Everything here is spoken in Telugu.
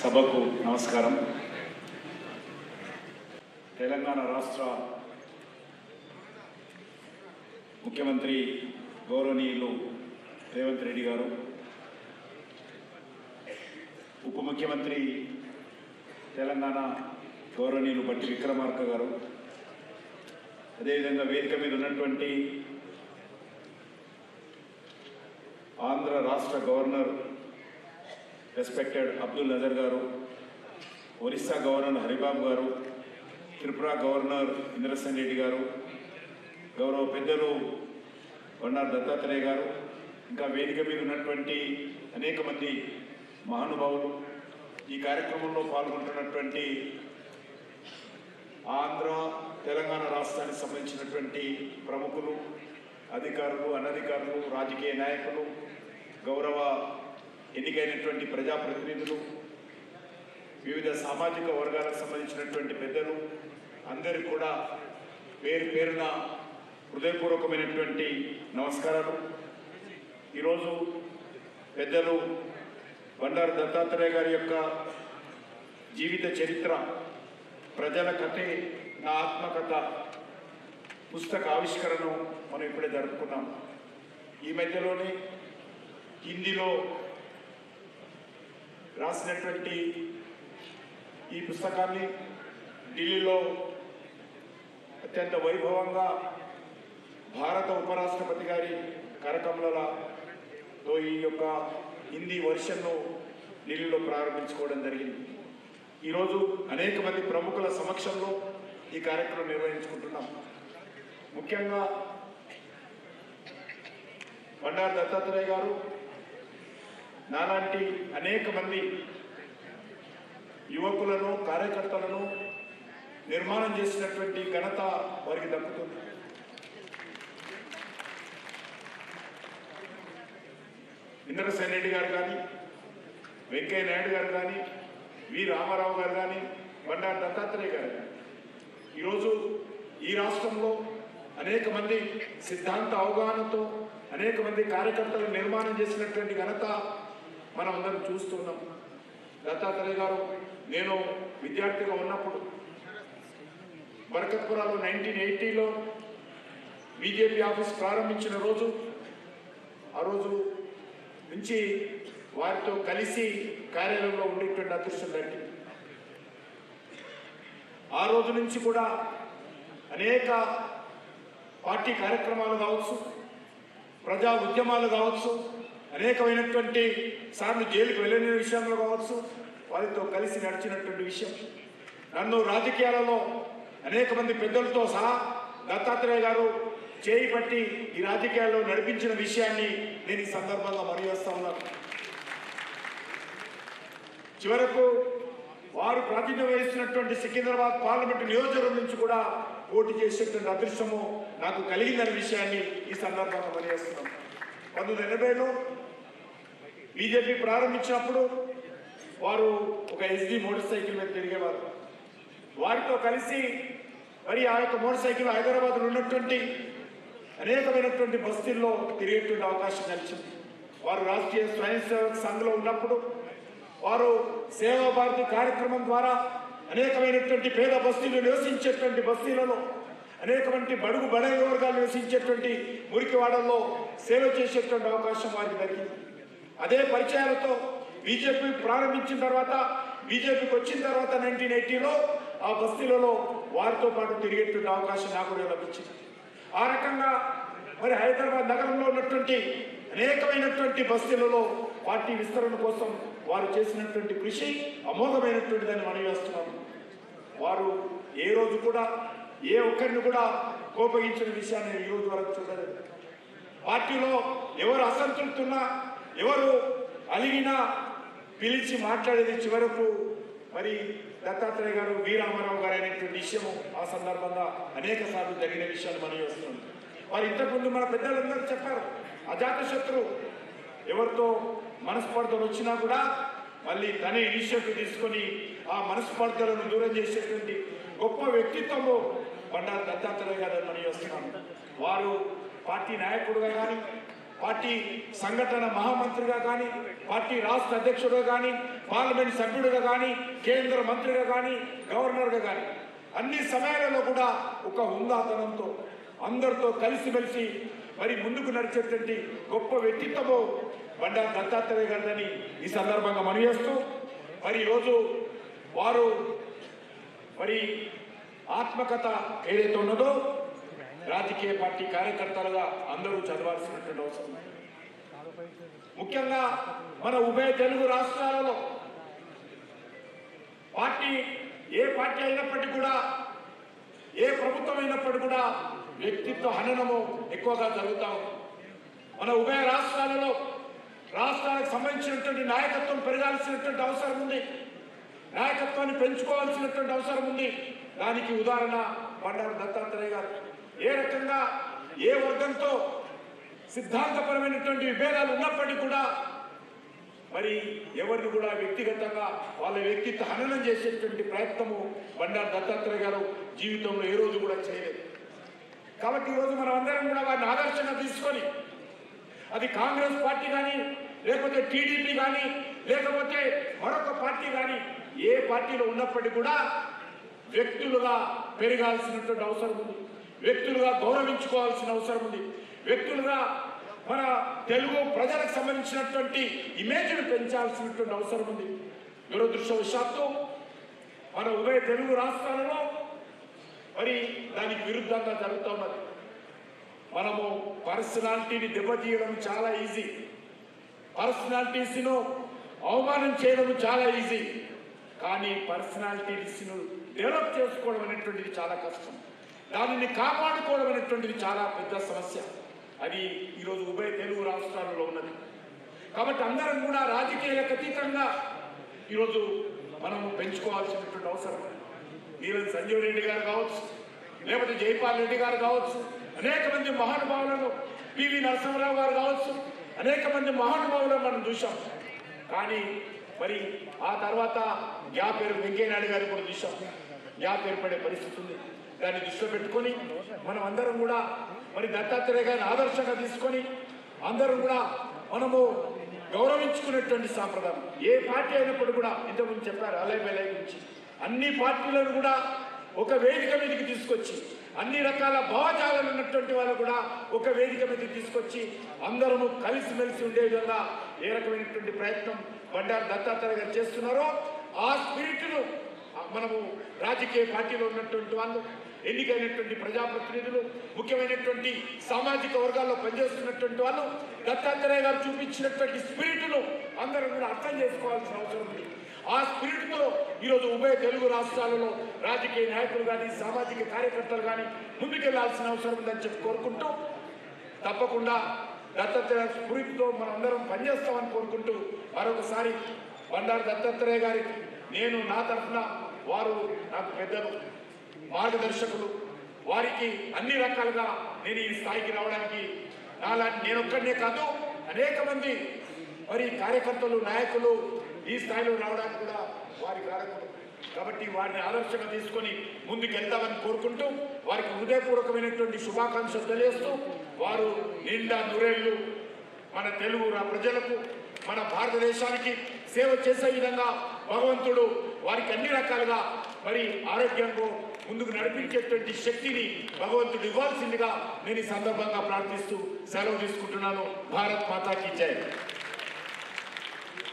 సభకు నమస్కారం. తెలంగాణ రాష్ట్ర ముఖ్యమంత్రి గౌరవనీయులు రేవంత్ రెడ్డి గారు ఉప ముఖ్యమంత్రి తెలంగాణ గౌరవనీయులు బట్టి విక్రమార్క గారు అదేవిధంగా వేదిక మీద ఉన్నటువంటి ఆంధ్ర రాష్ట్ర గవర్నర్ రెస్పెక్టెడ్ అబ్దుల్ నజర్ గారు ఒరిస్సా గవర్నర్ హరిబాబు గారు త్రిపుర గవర్నర్ ఇంద్రసేన్ రెడ్డి గారు గౌరవ పెద్దలు బండారు దత్తాత్రేయ గారు ఇంకా వేదిక మీద ఉన్నటువంటి అనేక మంది మహానుభావులు ఈ కార్యక్రమంలో పాల్గొంటున్నటువంటి ఆంధ్ర తెలంగాణ రాష్ట్రానికి సంబంధించినటువంటి ప్రముఖులు అధికారులు అనధికారులు రాజకీయ నాయకులు గౌరవ ఎన్నికైనటువంటి ప్రజాప్రతినిధులు వివిధ సామాజిక వర్గాలకు సంబంధించినటువంటి పెద్దలు అందరికీ కూడా పేరు పేరున హృదయపూర్వకమైనటువంటి నమస్కారాలు. ఈరోజు పెద్దలు బండారు దత్తాత్రేయ గారి యొక్క జీవిత చరిత్ర ప్రజల కథే నా ఆత్మకథ పుస్తక ఆవిష్కరణను మనం ఇప్పుడే జరుపుకున్నాం. ఈ మధ్యలోనే హిందీలో రాసినటువంటి ఈ పుస్తకాన్ని ఢిల్లీలో అత్యంత వైభవంగా భారత ఉపరాష్ట్రపతి గారి కరకమలతో ఈ యొక్క హిందీ వర్షన్ను ఢిల్లీలో ప్రారంభించుకోవడం జరిగింది. ఈరోజు అనేక మంది ప్రముఖుల సమక్షంలో ఈ కార్యక్రమం నిర్వహించుకుంటున్నాం. ముఖ్యంగా బండారు దత్తాత్రేయ గారు నాలాంటి అనేక మంది యువకులను కార్యకర్తలను నిర్మాణం చేసినటువంటి ఘనత వారికి దక్కుతుంది. ఇంద్రసేన్ రెడ్డి గారు కానీ వెంకయ్య నాయుడు గారు కానీ వి రామారావు గారు కానీ బండారు దత్తాత్రేయ గారు కానీ ఈరోజు ఈ రాష్ట్రంలో అనేక మంది సిద్ధాంత అవగాహనతో అనేక మంది కార్యకర్తలు నిర్మాణం చేసినటువంటి ఘనత మనం అందరం చూస్తున్నాం దత్తాత్రేయ గారు నేను విద్యార్థిగా ఉన్నప్పుడు బరకత్పురాలో నైన్టీన్ ఎయిటీలో బీజేపీ ఆఫీస్ ప్రారంభించిన రోజు ఆ రోజు నుంచి వారితో కలిసి కార్యాలయంలో ఉండేటువంటి అదృష్టం లాంటి ఆ రోజు నుంచి కూడా అనేక పార్టీ కార్యక్రమాలు కావచ్చు ప్రజా ఉద్యమాలు కావచ్చు అనేకమైనటువంటి సార్లు జైలుకు వెళ్ళిన విషయంలో కావచ్చు వారితో కలిసి నడిచినటువంటి విషయం. నన్ను రాజకీయాలలో అనేక మంది పెద్దలతో సహా దత్తాత్రేయ గారు చేయి పట్టి ఈ రాజకీయాల్లో నడిపించిన విషయాన్ని నేను ఈ సందర్భంగా మరివేస్తా ఉన్నాను. చివరకు వారు ప్రాతినిధ్యం వహిస్తున్నటువంటి సికింద్రాబాద్ పార్లమెంటు నియోజకవర్గం నుంచి కూడా పోటీ చేసేటువంటి అదృష్టము నాకు కలిగిందనే విషయాన్ని ఈ సందర్భంగా తెలియజేస్తున్నాం పంతొమ్మిది ఎనభైలో బీజేపీ ప్రారంభించినప్పుడు వారు ఒక ఎస్డి మోటార్ సైకిల్ మీద తిరిగేవారు. వారితో కలిసి మరి ఆ యొక్క మోటార్ సైకిల్ హైదరాబాద్లో ఉన్నటువంటి అనేకమైనటువంటి బస్తీల్లో తిరిగేటువంటి అవకాశం కలిసింది. వారు రాష్ట్రీయ స్వయం సేవక సంఘంలో ఉన్నప్పుడు వారు సేవా భారతి కార్యక్రమం ద్వారా అనేకమైనటువంటి పేద బస్తీలు నివసించేటువంటి బస్తీలలో అనేకమంది బడుగు బడైన వర్గాలు నివసించేటువంటి మురికివాడల్లో సేవ చేసేటువంటి అవకాశం వారికి దొరికింది అదే పరిచయాలతో బీజేపీ ప్రారంభించిన తర్వాత బీజేపీకి వచ్చిన తర్వాత నైన్టీన్ ఎయిటీలో ఆ బస్తీలలో వారితో పాటు తిరిగేటువంటి అవకాశం నాకు కూడా లభించింది. ఆ రకంగా మరి హైదరాబాద్ నగరంలో ఉన్నటువంటి అనేకమైనటువంటి బస్తీలలో పార్టీ విస్తరణ కోసం వారు చేసినటువంటి కృషి అమోఘమైనటువంటిదని మనం వేస్తున్నాము వారు ఏ రోజు కూడా ఏ ఒక్కరిని కూడా కోపగించిన విషయాన్ని ఈ రోజు వరకు చూడలేదు. పార్టీలో ఎవరు అసంతృప్తి ఉన్నా ఎవరు అలిగినా పిలిచి మాట్లాడేది చివరకు మరి దత్తాత్రేయ గారు వీరామారావు గారు అనేటువంటి విషయము ఆ సందర్భంగా అనేక సార్లు జరిగిన విషయాలు మనం చూస్తున్నాం. వారు ఇంతకుముందు మన పెద్దలందరూ చెప్పారు అజాతశత్రు ఎవరితో మనస్పర్ధలు వచ్చినా కూడా మళ్ళీ తనే ఇనిషియేటివ్ తీసుకొని ఆ మనస్పర్ధలను దూరం చేసేటువంటి గొప్ప వ్యక్తిత్వము బండారు దత్తాత్రేయ గారు మనం చేస్తున్నాం. వారు పార్టీ నాయకుడుగా కానీ పార్టీ సంఘటన మహామంత్రిగా కానీ పార్టీ రాష్ట్ర అధ్యక్షుడుగా కానీ పార్లమెంట్ సభ్యుడిగా కానీ కేంద్ర మంత్రిగా కానీ గవర్నర్గా కానీ అన్ని సమయాలలో కూడా ఒక హుందాతనంతో అందరితో కలిసిమెలిసి మరి ముందుకు నడిచేటువంటి గొప్ప వ్యక్తిత్వము బండారు దత్తాత్రేయ గారిని ఈ సందర్భంగా మనవేస్తూ మరి ఈరోజు వారు మరి ఆత్మకథ ఏదైతే ఉన్నదో రాజకీయ పార్టీ కార్యకర్తలుగా అందరూ చదవాల్సినటువంటి అవసరం ముఖ్యంగా మన ఉభయ తెలుగు రాష్ట్రాలలో పార్టీ ఏ పార్టీ అయినప్పటికీ కూడా ఏ ప్రభుత్వం అయినప్పటికీ కూడా వ్యక్తిత్వ హననము ఎక్కువగా జరుగుతా ఉంది. మన ఉభయ రాష్ట్రాలలో రాష్ట్రాలకు సంబంధించినటువంటి నాయకత్వం పెరగాల్సినటువంటి అవసరం ఉంది. నాయకత్వాన్ని పెంచుకోవాల్సినటువంటి అవసరం ఉంది. దానికి ఉదాహరణ బండారు దత్తాత్రేయ గారు. ఏ రకంగా ఏ వర్గంతో సిద్ధాంతపరమైనటువంటి విభేదాలు ఉన్నప్పటికీ కూడా మరి ఎవరిని కూడా వ్యక్తిగతంగా వాళ్ళ వ్యక్తిత్వ హననం చేసేటువంటి ప్రయత్నము బండారు దత్తాత్రేయ గారు జీవితంలో ఏ రోజు కూడా చేయలేదు. కాబట్టి ఈరోజు మనం అందరం కూడా వారిని ఆదర్శంగా తీసుకొని అది కాంగ్రెస్ పార్టీ కానీ లేకపోతే టీడీపీ కానీ లేకపోతే మరొక పార్టీ కానీ ఏ పార్టీలో ఉన్నప్పటికీ కూడా వ్యక్తులుగా పెరగాల్సినటువంటి అవసరం ఉంది. వ్యక్తులుగా గౌరవించుకోవాల్సిన అవసరం ఉంది. వ్యక్తులుగా మన తెలుగు ప్రజలకు సంబంధించినటువంటి ఇమేజ్ను పెంచాల్సినటువంటి అవసరం ఉంది. దురదృష్టవశాత్తు మన ఉభయ తెలుగు రాష్ట్రాలలో మరి దానికి విరుద్ధంగా జరుగుతూ ఉన్నది. మనము పర్సనాలిటీని దెబ్బతీయడం చాలా ఈజీ. పర్సనాలిటీస్ను అవమానం చేయడం చాలా ఈజీ. కానీ పర్సనాలిటీస్ను డెవలప్ చేసుకోవడం అనేటువంటిది చాలా కష్టం. దానిని కాపాడుకోవడం అనేటువంటిది చాలా పెద్ద సమస్య. అది ఈరోజు ఉభయ తెలుగు రాష్ట్రాలలో ఉన్నది. కాబట్టి అందరం కూడా రాజకీయాలకు అతీతంగా ఈరోజు మనం పెంచుకోవాల్సినటువంటి అవసరం. ఈరోజు సంజీవ్ రెడ్డి గారు కావచ్చు లేకపోతే జైపాల్ రెడ్డి గారు కావచ్చు అనేక మంది మహానుభావులను పివి నరసింహరావు గారు కావచ్చు అనేక మంది మహానుభావులను మనం చూసాం కానీ మరి ఆ తర్వాత గ్యాప్ వెంకయ్య వెంకయ్యనాయుడు గారు కూడా చూసాం గ్యాప్ ఏర్పడే పరిస్థితి ఉంది. దాన్ని దృష్టిలో పెట్టుకొని మనం అందరం కూడా మరి దత్తాత్రేయ గారిని ఆదర్శంగా తీసుకొని అందరం కూడా మనము గౌరవించుకునేటువంటి సాంప్రదాయం. ఏ పార్టీ అయినప్పుడు కూడా ఇంతకుముందు చెప్పారు అలై బెలై గురించి. అన్ని పార్టీలను కూడా ఒక వేదిక మీదకి తీసుకొచ్చి అన్ని రకాల భావజాలను ఉన్నటువంటి వాళ్ళు కూడా ఒక వేదిక మీదకి తీసుకొచ్చి అందరము కలిసిమెలిసి ఉండే విధంగా ఏ రకమైనటువంటి ప్రయత్నం బండారు దత్తాత్రేయ గారు చేస్తున్నారో ఆ స్పిరిట్ను మనము రాజకీయ పార్టీలో ఉన్నటువంటి వాళ్ళు ఎన్నికైనటువంటి ప్రజాప్రతినిధులు ముఖ్యమైనటువంటి సామాజిక వర్గాల్లో పనిచేస్తున్నటువంటి వాళ్ళు దత్తాత్రేయ గారు చూపించినటువంటి స్పిరిట్ను అందరూ కూడా అర్థం చేసుకోవాల్సిన అవసరం ఉంది. ఆ స్పిరిట్లో ఈరోజు ఉభయ తెలుగు రాష్ట్రాలలో రాజకీయ నాయకులు కానీ సామాజిక కార్యకర్తలు కానీ ముందుకెళ్ళాల్సిన అవసరం ఉందని చెప్పి కోరుకుంటూ తప్పకుండా దత్తాత్రేయ స్ఫూర్తితో మనందరం పనిచేస్తామని కోరుకుంటూ మరొకసారి బండారు దత్తాత్రేయ గారికి నేను నా తరఫున వారు నాకు పెద్దలు మార్గదర్శకులు. వారికి అన్ని రకాలుగా నేను ఈ స్థాయికి రావడానికి నాలాంటి నేను ఒక్కడనే కాదు అనేక మంది మరి కార్యకర్తలు నాయకులు ఈ స్థాయిలో రావడానికి కూడా వారి కారకులు కాబట్టి వారిని ఆదర్శంగా తీసుకొని ముందుకు వెళ్తామని కోరుకుంటూ వారికి హృదయపూర్వకమైనటువంటి శుభాకాంక్షలు తెలియజేస్తూ వారు నిండా నూరేళ్ళు మన తెలుగు రా- ప్రజలకు మన భారతదేశానికి సేవ చేసే విధంగా భగవంతుడు వారికి అన్ని రకాలుగా మరి ఆరోగ్యంగా ముందుకు నడిపించేటువంటి శక్తిని భగవంతుడు ఇవ్వాల్సిందిగా నేను ఈ సందర్భంగా ప్రార్థిస్తూ సెలవు తీసుకుంటున్నాను. భారత్ మాతాకి జై.